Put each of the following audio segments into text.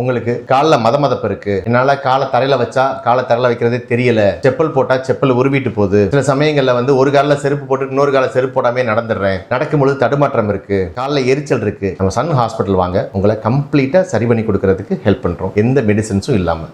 உங்களுக்கு காலில் மத மதப்பு இருக்கு. என்னால் காலை தரையில் வச்சா காலை தரையில் வைக்கிறதே தெரியல. செப்பல் போட்டால் செப்பல் உருவிட்டு போகுது. சில சமயங்களில் வந்து ஒரு காலில் செருப்பு போட்டு இன்னொரு கால செருப்பு போடாமே நடந்துடுறேன். நடக்கும்பொழுது தடுமாற்றம் இருக்கு. காலில் எரிச்சல் இருக்கு. நம்ம சன் ஹாஸ்பிட்டல் வாங்க. உங்களை கம்ப்ளீட்டாக சரி பண்ணி கொடுக்கறதுக்கு ஹெல்ப் பண்ணுறோம் எந்த மெடிசன்ஸும் இல்லாமல்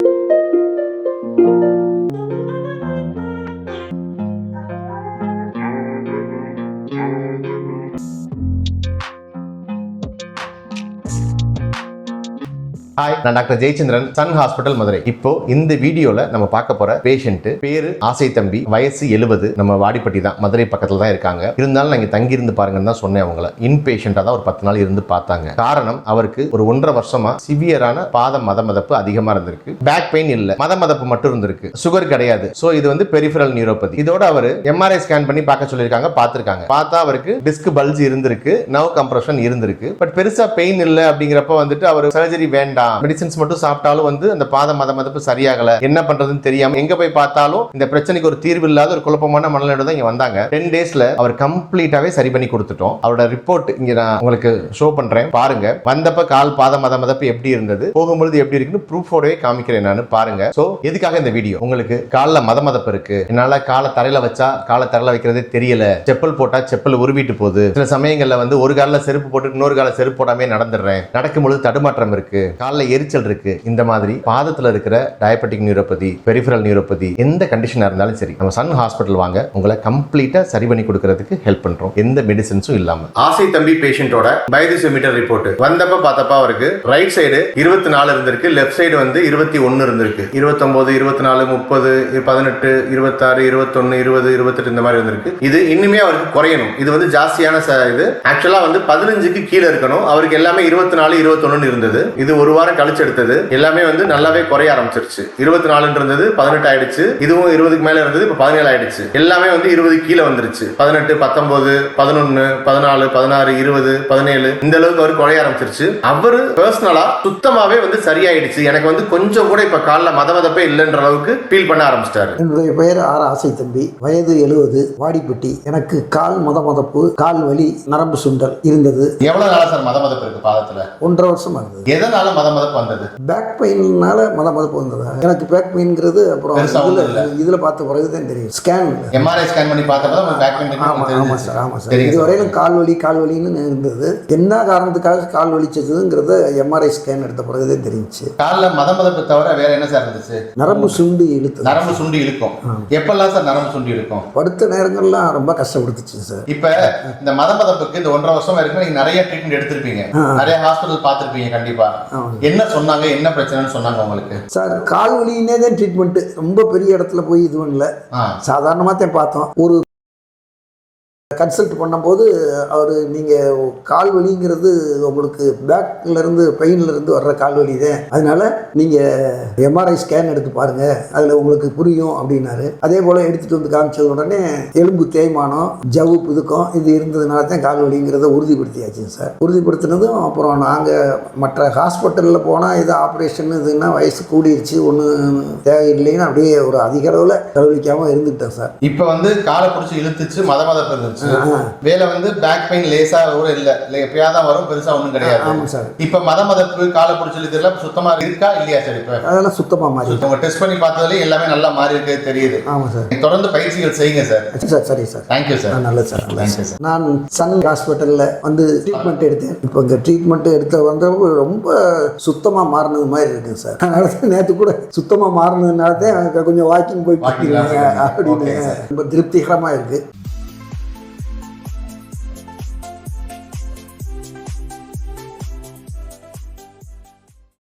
ஹாய் நான் doctor Jayachandran Sun hospital Madurai. இப்போ இந்த வீடியோல நம்ம பார்க்க போற பேஷண்ட் பேரு ஆசை தம்பி வயசு எழுபது நம்ம வாடிப்பட்டி தான் மதுரை பக்கத்துல தான் இருக்காங்க. இருந்தாலும் நாங்க தங்கி இருந்து பாருங்கன்னு தான் சொன்னேன் அவங்கள. இன் பேஷண்டா தான் ஒரு பத்து நாள் இருந்து பார்த்தாங்க. காரணம் அவருக்கு ஒரு ஒன்றரை வருஷமா சிவியரான பாத மத மதப்பு அதிகமா இருந்திருக்கு. பேக் பெயின் இல்ல. மத மதப்பு மட்டும் இருந்திருக்கு. சுகர் கிடையாது. சோ இது வந்து பெரிஃபரல் நியூரோபதி இதோட அவர் எம்ஆர்ஐ ஸ்கேன் பண்ணி பார்க்க சொல்லியிருக்காங்க பார்த்திருக்காங்க. பார்த்தா அவருக்கு டிஸ்க் பல்ஜ் இருந்திருக்கு. நவ் கம்ப்ரஷன் இருந்திருக்கு. பட் பெருசா பெயின் இல்லை அப்படிங்கிறப்ப வந்துட்டு அவர் சர்ஜரி வேண்டாம். மெடிசின்ஸ் மட்டும் சாப்பிட்டாலும் வந்து அந்த பாத மத மதப்பு சரியாகல. என்ன பண்றதுன்னு தெரியாம எங்க போய் பார்த்தாலும் இந்த பிரச்சனைக்கு ஒரு தீர்வு இல்லாத ஒரு குழப்பமான மனநிலையோட தான் இங்க வந்தாங்க. டென் டேஸ்ல அவர் கம்ப்ளீட்டாவே சரி பண்ணி கொடுத்துட்டோம். அவரோட ரிப்போர்ட் இங்க நான் உங்களுக்கு ஷோ பண்றேன். பாருங்க. வந்தப்ப கால் பாத மத மதப்பு எப்படி இருந்தது? போகும்பொழுது எப்படி இருக்குன்னு ப்ரூஃபோடவே காமிக்கிறேன் நான். பாருங்க. சோ எதுக்காக இந்த வீடியோ உங்களுக்கு கால மத மதப்பு இருக்கு. என்னால காலை தரையில வச்சா காலை தரையில வைக்கிறதே தெரியல. செப்பல் போட்டா செப்பல் உருவிட்டு போகுது. சில சமயங்கள்ல வந்து ஒரு காலில் செருப்பு போட்டு இன்னொரு கால செருப்பு போடாமே நடந்துடுறேன். நடக்கும்பொழுது தடுமாற்றம் இருக்கு. காலில் எரிச்சல் இருக்கு. இந்த மாதிரி பாதத்தில் இருக்கிற டயபெட்டிக் நியூரோபதி பெரிஃபரல் நியூரோபதி எந்த கண்டிஷனாக இருந்தாலும் சரி நம்ம சன் ஹாஸ்பிட்டல் வாங்க உங்களை கம்ப்ளீட்டா சரி பண்ணி கொடுக்கறதுக்கு ஹெல்ப் பண்றோம். எந்த மெடிசன்ஸும் இல்லாமல் ஆசை தம்பி பேஷண்டோட பயோதிசோமீட்டர் ரிப்போர்ட் வந்தப்ப பார்த்தப்ப அவருக்கு ரைட் சைடு இருபத்தி நாலு இருந்திருக்கு லெஃப்ட் சைடு வந்து இருபத்தி ஒன்னு இருந்திருக்கு. இருபத்தொன்பது இருபத்தி நாலு முப்பது பதினெட்டு இருபத்தாறு இருபத்தொன்னு இருபது இருபத்தெட்டு இந்த மாதிரி இருந்திருக்கு இது இன்னுமே அவருக்கு குறையணும். இது வந்து ஜாஸ்தியான இது. ஆக்சுவலா வந்து பதினஞ்சுக்கு கீழே இருக்கணும். அவருக்கு எல்லாமே இருபத்தி நாலு இருபத்தொன்னு இருந்தது. இது ஒரு வாரம் கழிச்சு எடுத்தது. எல்லாமே வந்து நல்லாவே குறைய ஆரம்பிச்சிருச்சு. இருபத்தி நாலுன்னு இருந்தது பதினெட்டு ஆயிடுச்சு. இதுவும் இருபதுக்கு மேல இருந்தது இப்போ பதினேழு ஆயிடுச்சு. எல்லாமே வந்து இருபது கீழே வந்துருச்சு. பதினெட்டு பத்தொன்பது பதினொன்னு பதினாலு பதினாறு இருபது பதினேழு இந்த அளவுக்கு அவர் குறைய ஆரம்பிச்சிருச்சு. அவரு பர்சனலா சுத்தமாவே வந்து சரியாயிடுச்சு. எனக்கு வந்து கொஞ்சம் கூட இப்ப காலில் மத மதப்பே இல்லைன்ற அளவுக்கு ஃபீல் பண்ண ஆரம்பிச்சிட்டாரு. என்னுடைய பெயர் ஆர். ஆசை தம்பி. வயது எழுபது வாடிப்பட்டி. எனக்கு கால் மத மதப்பு கால் வலி நரம்பு சுண்டல் இருந்தது. எவ்வளவு நாளா சார் மத மதப்பு இருக்கு பாதத்துல? ஒன்றரை வருஷமா இருந்தது எதனால மத மதப்பு வந்தது. பேக் பெயின்னால மத மதப்பு வந்தது? எனக்கு பேக் பெயின்ங்கிறது அப்புறம் இதுல இதுல பார்த்த பிறகு தான் தெரியும் ஸ்கேன் எம்ஆர்ஐ ஸ்கேன் பண்ணி பார்த்தப்ப பேக் ஆமா ஆமா சார் ஆமா சார் இது சார். வரையிலும் கால் வலி கால் வலின்னு இருந்தது. என்ன காரணத்துக்காக கால் வலிச்சதுங்கிறத எம்ஆர்ஐ ஸ்கேன் எடுத்த பிறகு தான் தெரிஞ்சுச்சு. காலில் மத மதப்பு தவிர வேற என்ன சார் இருந்துச்சு? நரம்பு சுண்டு இழுத்தது. நரம்பு சுண்டி இழுக்கும். எப்பெல்லாம் சார் நரம்பு சுண்டி இழுக்கும்? படுத்த நேரங்கள்லாம் ரொம்ப கஷ்டப்படுத்துச்சு சார் இப்ப இந்த மத மதப்புக்கு இந்த ஒன்றரை வருஷம் வரைக்கும் நீங்க நிறைய ட்ரீட்மெண்ட் எடுத்திருப்பீங்க. நிறைய ஹாஸ்பிட்டல் பார்த்திருப்பீங்க கண்டிப்பா. ஆமாங்க. என்ன சொன்னாங்க என்ன பிரச்சனைன்னு சொன்னாங்க உங்களுக்கு? சார் கால் வலின்னே தான் ட்ரீட்மெண்ட்டு ரொம்ப பெரிய இடத்துல போய் இது பண்ணல. சாதாரணமாக தான் பார்த்தோம். ஒரு கன்சல்ட் பண்ணும்போது அவர் நீங்கள் கால் வலிங்கிறது உங்களுக்கு பேக்லேருந்து பெயின்லேருந்து வர்ற கால் வலி தான். அதனால நீங்கள் எம்ஆர்ஐ ஸ்கேன் எடுத்து பாருங்கள் அதில் உங்களுக்கு புரியும் அப்படின்னாரு. அதே போல் எடுத்துகிட்டு வந்து காமிச்சது உடனே எலும்பு தேய்மானம் ஜவு புதுக்கம் இது இருந்ததுனால தான் கால் வலிங்கிறத உறுதிப்படுத்தியாச்சுங்க சார். உறுதிப்படுத்தினதும் அப்புறம் நாங்கள் மற்ற ஹாஸ்பிட்டலில் போனால் இது ஆப்ரேஷன் இதுன்னா வயசு கூடிருச்சு ஒன்றும் தேவையில்லைன்னு அப்படியே ஒரு அதிக அளவில் செலவழிக்காமல் இருந்துக்கிட்டேன் சார். இப்போ வந்து காலை பிடிச்சி இழுத்துச்சு மத மதப்பு இருந்துச்சு வேலை வந்து பேக் பெயின் லேசா கூட இல்ல. இல்ல எப்பயாவது தான் வரும் பெருசா ஒண்ணும் கிடையாது. ஆமாம் சார். இப்ப மத மதப்பு காலை பிடிச்சி இழுத்துலாம் சுத்தமா இருக்கா இல்லையா சார் இப்ப? அதெல்லாம் சுத்தமாக மாறி உங்க டெஸ்ட் பண்ணி பார்த்ததுல எல்லாமே நல்லா மாறி இருக்கு தெரியுது. ஆமாம் சார். தொடர்ந்து பயிற்சிகள் செய்யுங்க சார். சார் சரி சார் தேங்க்யூ சார் நல்லது சார் தேங்க்யூ சார். நான் சன் ஹாஸ்பிட்டலில் வந்து ட்ரீட்மெண்ட் எடுத்தேன். இப்போ இங்கே ட்ரீட்மெண்ட் எடுத்த வந்தப்போ ரொம்ப சுத்தமாக மாறினது மாதிரி இருக்குங்க சார். அதனால தான் நேற்று கூட சுத்தமாக மாறினதுனால தான் கொஞ்சம் வாக்கிங் போய் பார்த்தீங்க. அப்படின்னு. ரொம்ப திருப்திகரமாக இருக்குது